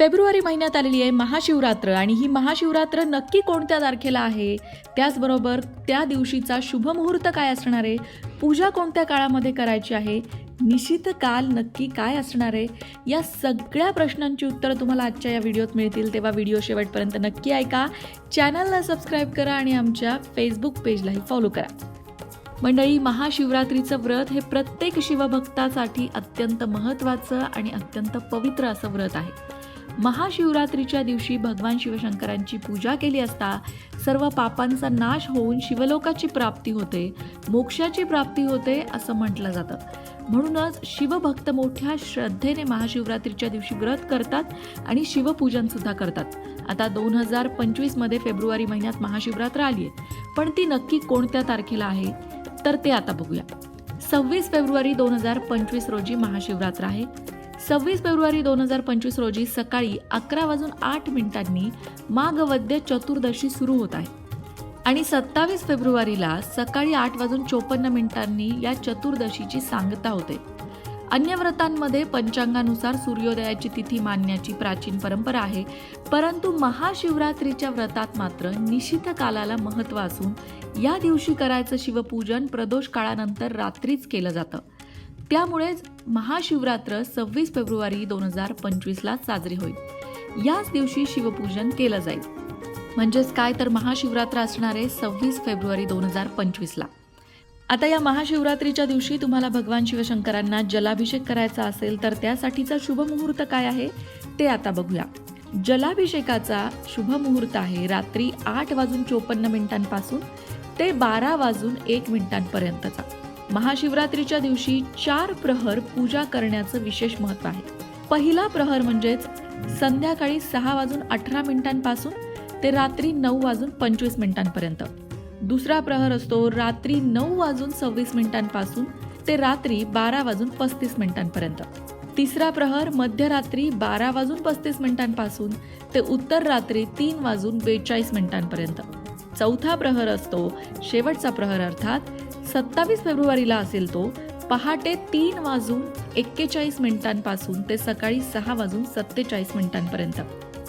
February महिन्यात आलेली आहे महाशिवरात्र आणि ही महाशिवरात्र नक्की कोणत्या तारखेला आहे? त्याचबरोबर त्या दिवशीचा शुभ मुहूर्त काय असणार आहे? पूजा कोणत्या काळामध्ये करायची आहे? निशित काल नक्की काय असणार आहे? या सगळ्या प्रश्नांची उत्तरं तुम्हाला आजच्या या व्हिडिओत मिळतील. तेव्हा व्हिडिओ शेवटपर्यंत नक्की ऐका. चॅनलला सबस्क्राईब करा आणि आमच्या फेसबुक पेजलाही फॉलो करा. मंडळी महाशिवरात्रीचं व्रत हे प्रत्येक शिवभक्तासाठी अत्यंत महत्त्वाचं आणि अत्यंत पवित्र असं व्रत आहे. महाशिवरात्रीच्या दिवशी भगवान शिवशंकरांची पूजा केली असता सर्व पापांचा नाश होऊन शिवलोकाची प्राप्ती होते मोक्षाची प्राप्ती होते असं म्हटलं जातं. म्हणूनच शिवभक्त मोठ्या श्रद्धेने महाशिवरात्रीच्या दिवशी व्रत करतात आणि शिवपूजनसुद्धा करतात. आता दोन हजार पंचवीसमध्ये फेब्रुवारी महिन्यात महाशिवरात्र आली आहे पण ती नक्की कोणत्या तारखेला आहे? तर ते आता बघूया. सव्वीस फेब्रुवारी दोन हजार पंचवीस रोजी महाशिवरात्र आहे. सव्वीस फेब्रुवारी दोन हजार पंचवीस रोजी सकाळी अकरा वाजून आठ मिनिटांनी माघवद्य चतुर्दशी सुरू होत आहे. आणि सत्तावीस फेब्रुवारीला सकाळी आठ वाजून चोपन्न मिनिटांनी या चतुर्दशीची सांगता होते. अन्य व्रतांमध्ये पंचांगानुसार सूर्योदयाची तिथी मानण्याची प्राचीन परंपरा आहे परंतु महाशिवरात्रीच्या व्रतात मात्र निशित कालाला महत्त्व असून या दिवशी करायचं शिवपूजन प्रदोष काळानंतर रात्रीच केलं जातं. त्यामुळेच महाशिवरात्र सव्वीस फेब्रुवारी दोन हजार पंचवीसला साजरी होईल. याच दिवशी शिवपूजन केलं जाईल. म्हणजेच काय तर महाशिवरात्र असणार आहे सव्वीस फेब्रुवारी दोन हजार पंचवीसला. आता या महाशिवरात्रीच्या दिवशी तुम्हाला भगवान शिवशंकरांना जलाभिषेक करायचा असेल तर त्यासाठीचा शुभ मुहूर्त काय आहे ते आता बघूया. जलाभिषेकाचा शुभ मुहूर्त आहे रात्री आठ वाजून चोपन्न मिनिटांपासून ते बारा वाजून एक मिनिटांपर्यंतचा. महाशिवरात्रीच्या दिवशी चार प्रहर पूजा करण्याचं विशेष महत्त्व आहे. पहिला प्रहर म्हणजेच संध्याकाळी सहा वाजून अठरा मिनिटांपासून ते रात्री नऊ वाजून पंचवीस मिनिटांपर्यंत. दुसरा प्रहर असतो रात्री नऊ वाजून सव्वीस मिनिटांपासून ते रात्री बारा वाजून पस्तीस मिनिटांपर्यंत. तिसरा प्रहर मध्यरात्री बारा वाजून पस्तीस मिनिटांपासून ते उत्तर रात्री तीन वाजून बेचाळीस मिनिटांपर्यंत. चौथा प्रहर असतो शेवटचा प्रहर अर्थात सत्तावीस फेब्रुवारीला असेल तो पहाटे तीन वाजून एक्केचाळीस मिनिटांपासून ते सकाळी सहा वाजून सत्तेचाळीस मिनिटांपर्यंत.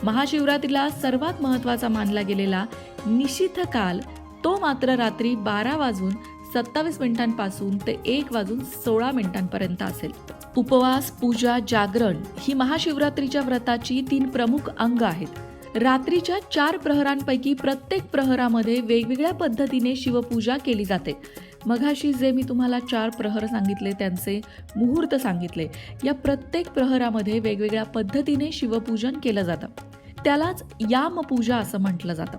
महाशिवरात्रीला सर्वात महत्त्वाचा मानला गेलेला निशिथ काल तो मात्र रात्री बारा वाजून सत्तावीस मिनिटांपासून ते एक वाजून सोळा मिनिटांपर्यंत असेल. उपवास पूजा जागरण ही महाशिवरात्रीच्या व्रताची तीन प्रमुख अंग आहेत. रात्रीच्या चार प्रहरांपैकी प्रत्येक प्रहरामध्ये वेगवेगळ्या पद्धतीने शिवपूजा केली जाते. मघाशी जे मी तुम्हाला चार प्रहर सांगितले त्यांचे मुहूर्त सांगितले या प्रत्येक प्रहरामध्ये वेगवेगळ्या पद्धतीने शिवपूजन केलं जातं. त्यालाच यामपूजा असं म्हटलं जातं.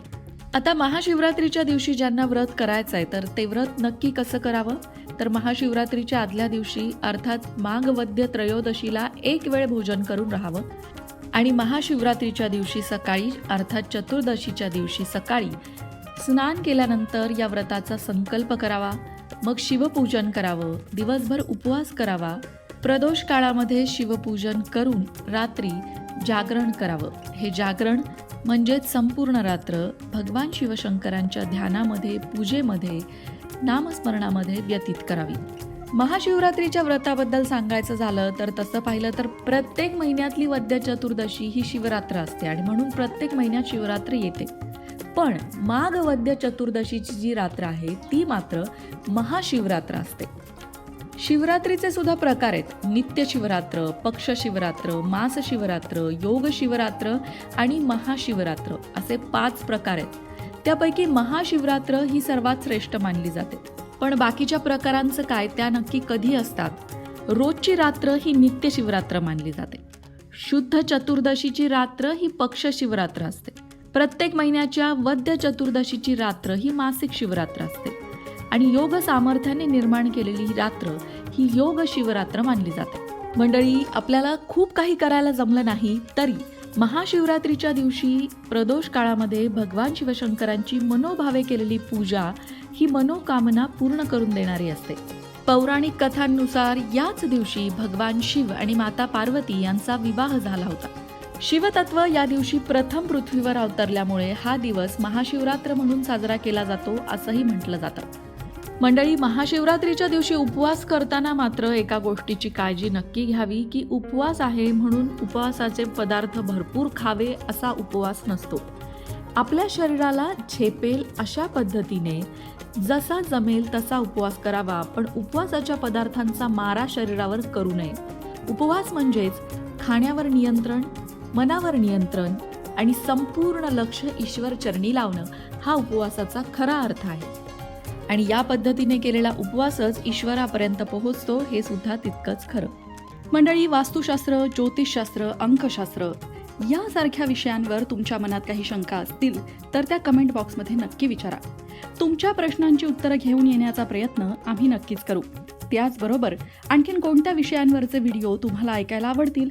आता महाशिवरात्रीच्या दिवशी ज्यांना व्रत करायचं आहे तर ते व्रत नक्की कसं करावं? तर महाशिवरात्रीच्या आदल्या दिवशी अर्थात माघवद्य त्रयोदशीला एक वेळ भोजन करून राहावं. आणि महाशिवरात्रीच्या दिवशी सकाळी अर्थात चतुर्दशीच्या दिवशी सकाळी स्नान केल्यानंतर या व्रताचा संकल्प करावा. मग शिवपूजन करावं दिवसभर उपवास करावा प्रदोष काळामध्ये शिवपूजन करून रात्री जागरण करावं. हे जागरण म्हणजेच संपूर्ण रात्र भगवान शिवशंकरांच्या ध्यानामध्ये पूजेमध्ये नामस्मरणामध्ये व्यतीत करावी. महाशिवरात्रीच्या व्रताबद्दल सांगायचं झालं तर तसं पाहिलं तर प्रत्येक महिन्यातली वद्य चतुर्दशी ही शिवरात्र असते आणि म्हणून प्रत्येक महिन्यात शिवरात्र येते. पण माघ वद्य चतुर्दशीची जी रात्र आहे ती मात्र महाशिवरात्र असते. शिवरात्रीचे सुद्धा प्रकार आहेत. नित्य शिवरात्र पक्ष शिवरात्र मास शिवरात्र योग शिवरात्र आणि महाशिवरात्र असे पाच प्रकार आहेत. त्यापैकी महाशिवरात्र ही सर्वात श्रेष्ठ मानली जाते. पण बाकीच्या प्रकारांचं काय त्या नक्की कधी असतात? रोजची रात्र ही नित्य शिवरात्र मानली जाते. शुद्ध चतुर्दशीची रात्र ही पक्ष शिवरात्र असते. प्रत्येक महिन्याच्या वद्य चतुर्दशीची रात्र ही मासिक शिवरात्र असते. आणि योग सामर्थ्याने निर्माण केलेली ही रात्र ही योग शिवरात्र मानली जाते. मंडळी आपल्याला खूप काही करायला जमलं नाही तरी महाशिवरात्रीच्या दिवशी प्रदोष काळामध्ये भगवान शिवशंकरांची मनोभावे केलेली पूजा ही मनोकामना पूर्ण करून देणारी असते. पौराणिक कथांनुसार याच दिवशी भगवान शिव आणि माता पार्वती यांचा विवाह झाला होता. शिवतत्व या दिवशी प्रथम पृथ्वीवर अवतरल्यामुळे हा दिवस महाशिवरात्र म्हणून साजरा केला जातो असंही म्हटलं जातं. मंडळी महाशिवरात्रीच्या दिवशी उपवास करताना मात्र एका गोष्टीची काळजी नक्की घ्यावी की उपवास आहे म्हणून उपवासाचे पदार्थ भरपूर खावे असा उपवास नसतो. आपल्या शरीराला झेपेल अशा पद्धतीने जसा जमेल तसा उपवास करावा पण उपवासाच्या पदार्थांचा मारा शरीरावर करू नये. उपवास म्हणजेच खाण्यावर नियंत्रण मनावर नियंत्रण आणि संपूर्ण लक्ष ईश्वर चरणी लावणं हा उपवासाचा खरा अर्थ आहे. आणि या पद्धतीने केलेला उपवासच ईश्वरापर्यंत पोहोचतो हे सुद्धा तितकंच खरं. मंडळी वास्तुशास्त्र ज्योतिषशास्त्र अंकशास्त्र यासारख्या विषयांवर तुमच्या मनात काही शंका असतील तर त्या कमेंट बॉक्समध्ये नक्की विचारा. तुमच्या प्रश्नांची उत्तरं घेऊन येण्याचा प्रयत्न आम्ही नक्कीच करू. त्याचबरोबर आणखीन कोणत्या विषयांवरचे व्हिडिओ तुम्हाला ऐकायला आवडतील